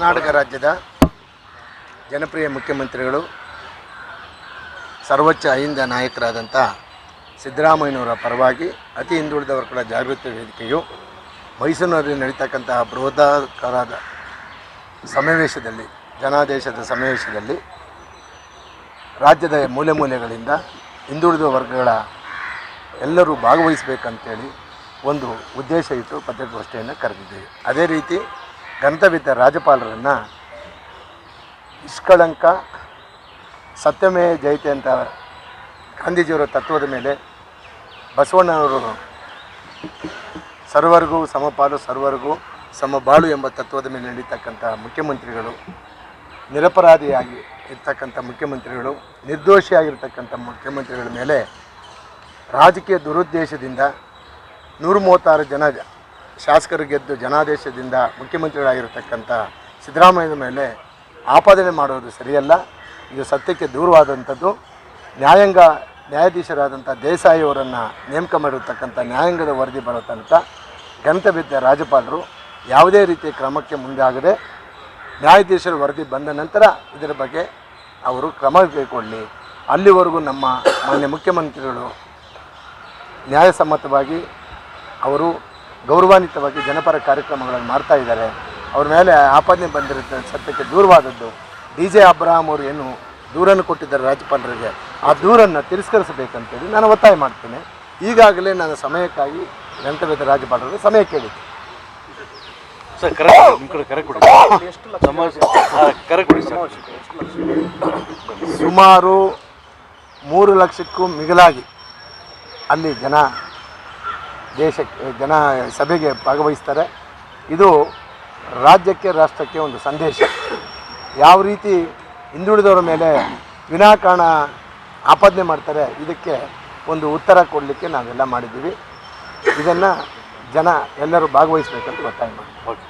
ಕರ್ನಾಟಕ ರಾಜ್ಯದ ಜನಪ್ರಿಯ ಮುಖ್ಯಮಂತ್ರಿಗಳು, ಸರ್ವೋಚ್ಚ ಅಹಿಂದ ನಾಯಕರಾದಂಥ ಸಿದ್ದರಾಮಯ್ಯನವರ ಪರವಾಗಿ ಅತಿ ಹಿಂದುಳಿದ ವರ್ಗಗಳ ಜಾಗೃತಿ ವೇದಿಕೆಯು ಮೈಸೂರಿನಲ್ಲಿ ನಡೀತಕ್ಕಂತಹ ಬೃಹದಾಕಾರದ ಸಮಾವೇಶದಲ್ಲಿ, ಜನಾದೇಶದ ಸಮಾವೇಶದಲ್ಲಿ ರಾಜ್ಯದ ಮೂಲೆ ಮೂಲೆಗಳಿಂದ ಹಿಂದುಳಿದ ವರ್ಗಗಳ ಎಲ್ಲರೂ ಭಾಗವಹಿಸಬೇಕಂತೇಳಿ ಒಂದು ಉದ್ದೇಶ ಇಟ್ಟು ಪತ್ರಿಕಾಗೋಷ್ಠಿಯನ್ನು ಕರೆದಿದ್ದೇವೆ. ಅದೇ ರೀತಿ ಗಂತವಿದ್ದ ರಾಜ್ಯಪಾಲರನ್ನು ನಿಷ್ಕಳಂಕ ಸತ್ಯಮೇ ಜಯತೆ ಅಂತ ಗಾಂಧೀಜಿಯವರ ತತ್ವದ ಮೇಲೆ ಬಸವಣ್ಣನವರು ಸರ್ವರಿಗೂ ಸಮಪಾಲು ಸರ್ವರಿಗೂ ಸಮಬಾಳು ಎಂಬ ತತ್ವದ ಮೇಲೆ ನಡೀತಕ್ಕಂಥ ಮುಖ್ಯಮಂತ್ರಿಗಳು, ನಿರಪರಾಧಿಯಾಗಿ ಇರ್ತಕ್ಕಂಥ ಮುಖ್ಯಮಂತ್ರಿಗಳು, ನಿರ್ದೋಷಿಯಾಗಿರ್ತಕ್ಕಂಥ ಮುಖ್ಯಮಂತ್ರಿಗಳ ಮೇಲೆ ರಾಜಕೀಯ ದುರುದ್ದೇಶದಿಂದ ನೂರು ಮೂವತ್ತಾರು ಜನ ಶಾಸಕರು ಗೆದ್ದು ಜನಾದೇಶದಿಂದ ಮುಖ್ಯಮಂತ್ರಿಗಳಾಗಿರ್ತಕ್ಕಂಥ ಸಿದ್ದರಾಮಯ್ಯನ ಮೇಲೆ ಆಪಾದನೆ ಮಾಡೋದು ಸರಿಯಲ್ಲ. ಇದು ಸತ್ಯಕ್ಕೆ ದೂರವಾದಂಥದ್ದು. ನ್ಯಾಯಾಂಗ ನ್ಯಾಯಾಧೀಶರಾದಂಥ ದೇಸಾಯಿ ಅವರನ್ನು ನೇಮಕ ಮಾಡಿರ್ತಕ್ಕಂಥ ನ್ಯಾಯಾಂಗದ ವರದಿ ಬರೋ ತನಕ ಗಂತಬಿದ್ದ ರಾಜ್ಯಪಾಲರು ಯಾವುದೇ ರೀತಿಯ ಕ್ರಮಕ್ಕೆ ಮುಂದಾಗದೆ ನ್ಯಾಯಾಧೀಶರ ವರದಿ ಬಂದ ನಂತರ ಇದರ ಬಗ್ಗೆ ಅವರು ಕ್ರಮ ಕೈಗೊಳ್ಳಿ. ಅಲ್ಲಿವರೆಗೂ ನಮ್ಮ ಮಾನ್ಯ ಮುಖ್ಯಮಂತ್ರಿಗಳು ನ್ಯಾಯಸಮ್ಮತವಾಗಿ ಅವರು ಗೌರವಾನ್ವಿತವಾಗಿ ಜನಪರ ಕಾರ್ಯಕ್ರಮಗಳನ್ನು ಮಾಡ್ತಾ ಇದ್ದಾರೆ. ಅವ್ರ ಮೇಲೆ ಆಪಾದನೆ ಬಂದಿರುತ್ತೆ ಸತ್ಯಕ್ಕೆ ದೂರವಾದದ್ದು ಡಿ ಜೆ ಅಬ್ರಹಾಂ ಅವರು ಏನು ದೂರನ್ನು ಕೊಟ್ಟಿದ್ದಾರೆ ರಾಜ್ಯಪಾಲರಿಗೆ. ಆ ದೂರನ್ನು ತಿರಸ್ಕರಿಸಬೇಕಂತೇಳಿ ನಾನು ಒತ್ತಾಯ ಮಾಡ್ತೇನೆ. ಈಗಾಗಲೇ ನಾನು ಸಮಯಕ್ಕಾಗಿ ಗಂಟವೆದ ರಾಜ್ಯಪಾಲರಿಗೆ ಸಮಯ ಕೇಳಿದ್ದೆ ಸರ್ ಕರೆ ಕಡೆ ಕರೆ ಕೊಡಿ. ಸಮಾಜ ಹಾಂ, ಕರೆ ಕೊಡಿ ಸರ್. ಸುಮಾರು ಮೂರು ಲಕ್ಷಕ್ಕೂ ಮಿಗಿಲಾಗಿ ಅಲ್ಲಿ ಜನ ದೇಶಕ್ಕೆ, ಜನ ಸಭೆಗೆ ಭಾಗವಹಿಸ್ತಾರೆ. ಇದು ರಾಜ್ಯಕ್ಕೆ, ರಾಷ್ಟ್ರಕ್ಕೆ ಒಂದು ಸಂದೇಶ. ಯಾವ ರೀತಿ ಹಿಂದುಳಿದವರ ಮೇಲೆ ವಿನಾಕಾರಣ ಆಪಾದನೆ ಮಾಡ್ತಾರೆ, ಇದಕ್ಕೆ ಒಂದು ಉತ್ತರ ಕೊಡಲಿಕ್ಕೆ ನಾವೆಲ್ಲ ಮಾಡಿದ್ದೀವಿ. ಇದನ್ನು ಜನ ಎಲ್ಲರೂ ಭಾಗವಹಿಸಬೇಕಂತ ಒತ್ತಾಯ ಮಾಡಿ ಓಕೆ.